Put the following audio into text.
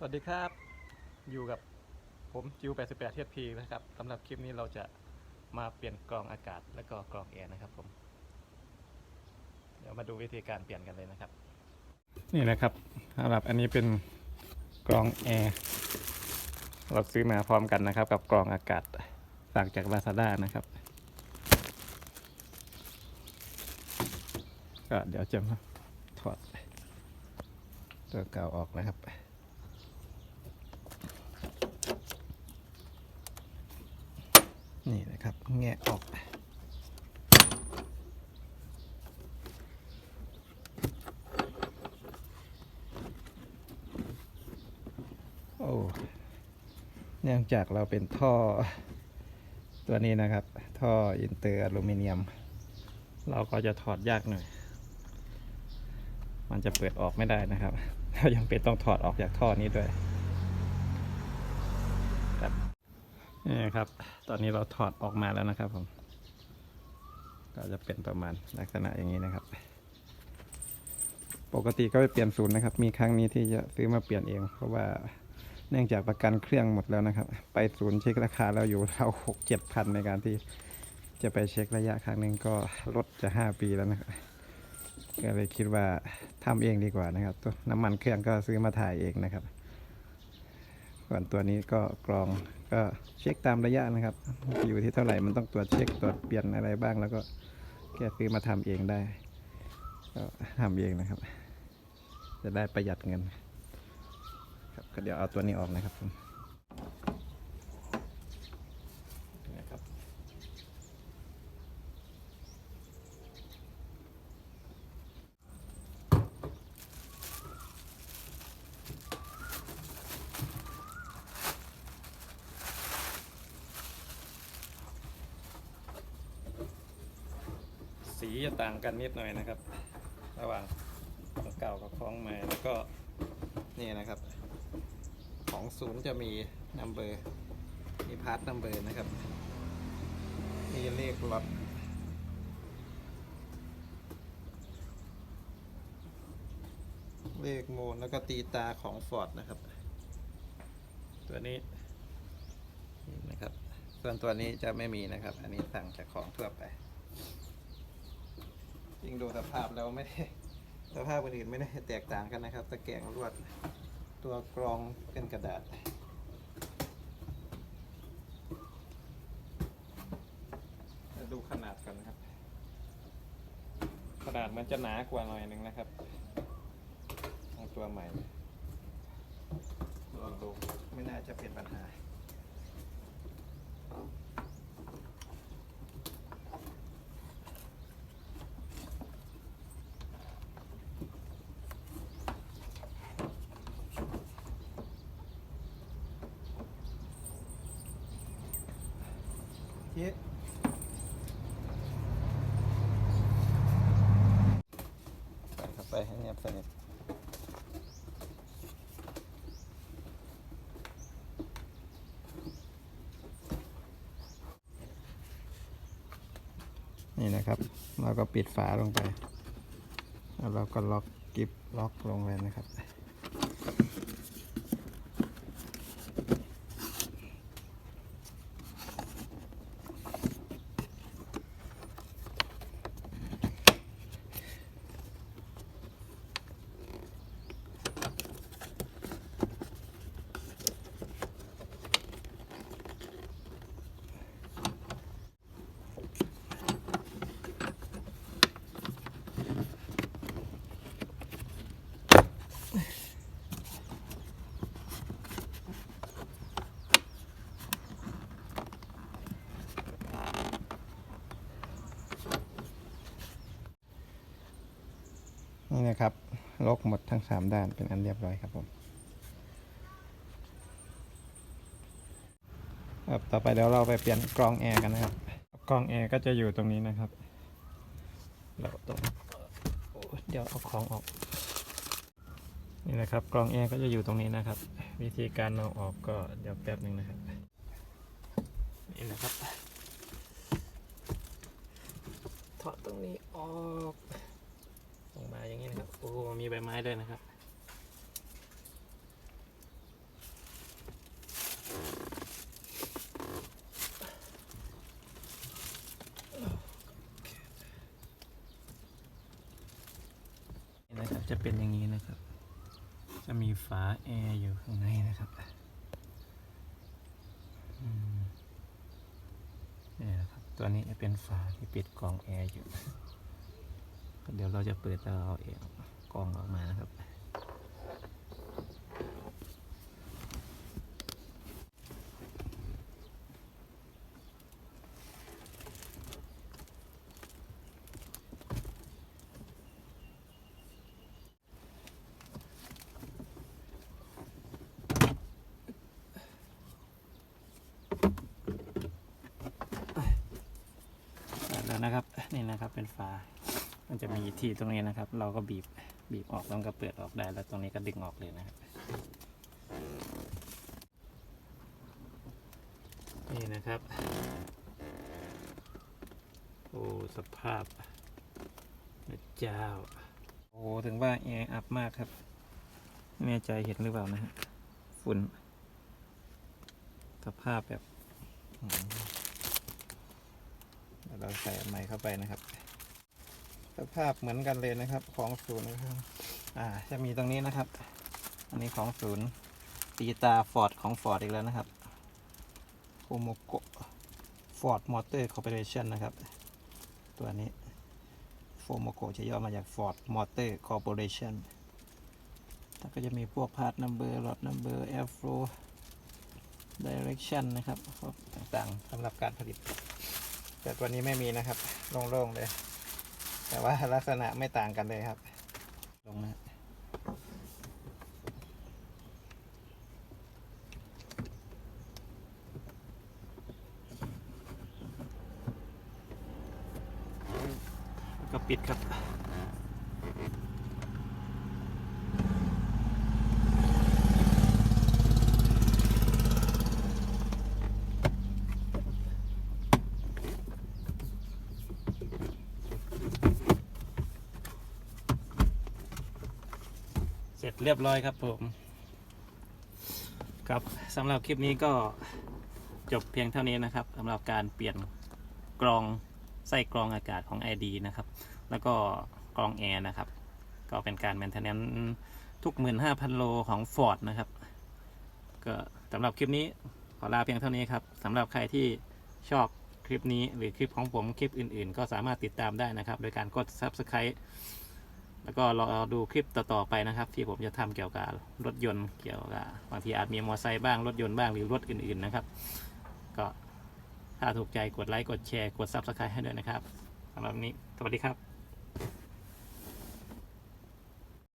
สวัสดีครับ อยู่กับผมจิว88 เทียพีนะครับสำหรับคลิปนี้เราจะมาเปลี่ยนกรองอากาศและก็กรองแอร์นะครับผม เดี๋ยวมาดูวิธีการเปลี่ยนกันเลยนะครับ นี่นะครับสำหรับอันนี้เป็นกรองแอร์เราซื้อมาพร้อมกันนะครับ กับกรองอากาศสั่งจาก Lazada นะครับ ก็เดี๋ยวจะมาถอดตัวเก่าออกนะครับ นี่นะครับ แงะออก โอ้เนื่องจากเราเป็นท่อ ตัวนี้นะครับ ท่ออินเตอร์อลูมิเนียม เราก็จะถอดยากหน่อย มันจะเปิดออกไม่ได้นะครับ เรายังเป็นต้องถอดออกจากท่อนี้ด้วยครับ นี่ครับ ตอนนี้เราถอดออกมาแล้วนะครับผม ก็จะเป็นประมาณลักษณะอย่างนี้นะครับ ปกติก็ไปเปลี่ยนศูนย์นะครับ มีครั้งนี้ที่จะซื้อมาเปลี่ยนเอง เพราะว่าเนื่องจากประกันเครื่องหมดแล้วนะครับ ไปศูนย์เช็คราคาแล้วอยู่เราหกเจ็ดพันในการที่จะไปเช็คระยะครั้งหนึ่งก็ลดจะห้าปีแล้วนะครับก็เลยคิดว่าทำเองดีกว่านะครับตัวน้ำมันเครื่องก็ซื้อมาถ่ายเองนะครับส่วนตัวนี้ก็กรอง ก็เช็คตามระยะนะครับ อยู่ที่เท่าไหร่มันต้องตรวจเช็คตรวจเปลี่ยนอะไรบ้าง แล้วก็แค่ซื้อมาทำเองได้ ก็ทำเองนะครับ จะได้ประหยัดเงินครับก็เดี๋ยวเอาตัวนี้ออกนะครับผมนะครับ สี จะต่างกันนิดหน่อยนะครับ ระหว่างของเก่ากับของใหม่แล้วก็นี่นะครับ ของศูนย์จะมีนัมเบอร์มีพาร์ทนัมเบอร์นะครับมีเลขล็อตเลขโมนแล้วก็ตีตาของฟอร์ดนะครับ ตัวนี้นะครับ ส่วนตัวนี้จะไม่มีนะครับ อันนี้สั่งจากของทั่วไป ยิ่งดูสภาพแล้วไม่ได้สภาพอื่นไม่ได้แตกต่างกันนะครับ ตะแกรงลวดตัวกรองเป็นกระดาษดูขนาดกันนะครับ ขนาดมันจะหนากว่าหน่อยนึงนะครับของตัวใหม่ลองดูไม่น่าจะเป็นปัญหา จ๊ใส่เข้าไปให้เนียบสนิทนี่นะครับเราก็ปิดฝาลงไป แล้วเราก็ล็อกกิฟล็อกลงเลยนะครับ นี่นะครับล็อกหมดทั้งสามด้านเป็นอันเรียบร้อยครับผมครับต่อไปเดี๋ยวเราไปเปลี่ยนกรองแอร์กันนะครับกรองแอร์ก็จะอยู่ตรงนี้นะครับเราต้องเดี๋ยวเอาของออก นี่นะครับกรองแอร์ก็จะอยู่ตรงนี้นะครับ วิธีการเอาออกก็เดี๋ยวแป๊บหนึ่งนะครับนี่นะครับถอดตรงนี้ออกาอย่างนี้นะครับโอ้โหมีใบไม้ด้วยนะครับนะครับจะเป็นอย่างนี้นะครับ จะมีฝาแอร์อยู่ข้างในนะครับนี่นะครับ ตัวนี้จะเป็นฝาที่ปิดกล่องแอร์อยู่ เดี๋ยวเราจะเปิดแล้วเอาแอร์กรองออกมานะครับ แล้วนะครับ นี่นะครับเป็นฝา มันจะมีที่ตรงนี้นะครับ เราก็บีบบีบออกแล้วก็เปิดออกได้ แล้วตรงนี้ก็ดึงออกเลยนะครับนี่นะครับ โอ้สภาพพระเจ้า โอ้ถึงว่าแอร์อัพมากครับไม่แน่ใจเห็นหรือเปล่านะฮะฝุ่นสภาพแบบเดี๋ยวเราใส่ไม้เข้าไปนะครับ สภาพเหมือนกันเลยนะครับ ของศูนย์นะครับ อ่า จะมีตรงนี้นะครับ อันนี้ของศูนย์ตีตาฟอร์ดของฟอร์ดอีกแล้วนะครับโคโมโกฟอร์ดมอเตอร์คอร์ปอเรชันนะครับ ตัวนี้โฟโมโกจะย่อมาจาก Ford Motor Corporation แล้วก็จะมีพวกพาร์ทนัมเบอร์ลอตนัมเบอร์แอร์โฟ Direction นนะครับต่างๆสำหรับการผลิต แต่ตัวนี้ไม่มีนะครับโล่งๆเลย แต่ว่าลักษณะไม่ต่างกันเลยครับ ลงนะก็ปิดครับ เสร็จเรียบร้อยครับผมครับสำหรับคลิปนี้ก็จบเพียงเท่านี้นะครับสำหรับการเปลี่ยนกรองไส้กรองอากาศของ ID นะครับ แล้วก็กรองแอร์นะครับ ก็เป็นการแมนเทนแนนทุก 15,000 โลของ Ford นะครับ ก็สำหรับคลิปนี้ขอลาเพียงเท่านี้ครับสำหรับใครที่ชอบคลิปนี้หรือคลิปของผมคลิปอื่นๆ ก็สามารถติดตามได้นะครับ โดยการกด Subscribe แล้วก็รอดูคลิปต่อๆไปนะครับ ที่ผมจะทำเกี่ยวกับรถยนต์เกี่ยวกับบางทีอาจมีมอเตอร์ไซค์บ้างรถยนต์บ้างหรือรถอื่นๆนะครับ ก็ถ้าถูกใจกดไลค์กดแชร์กด Subscribe ให้ด้วยนะครับสำหรับวันนี้สวัสดีครับ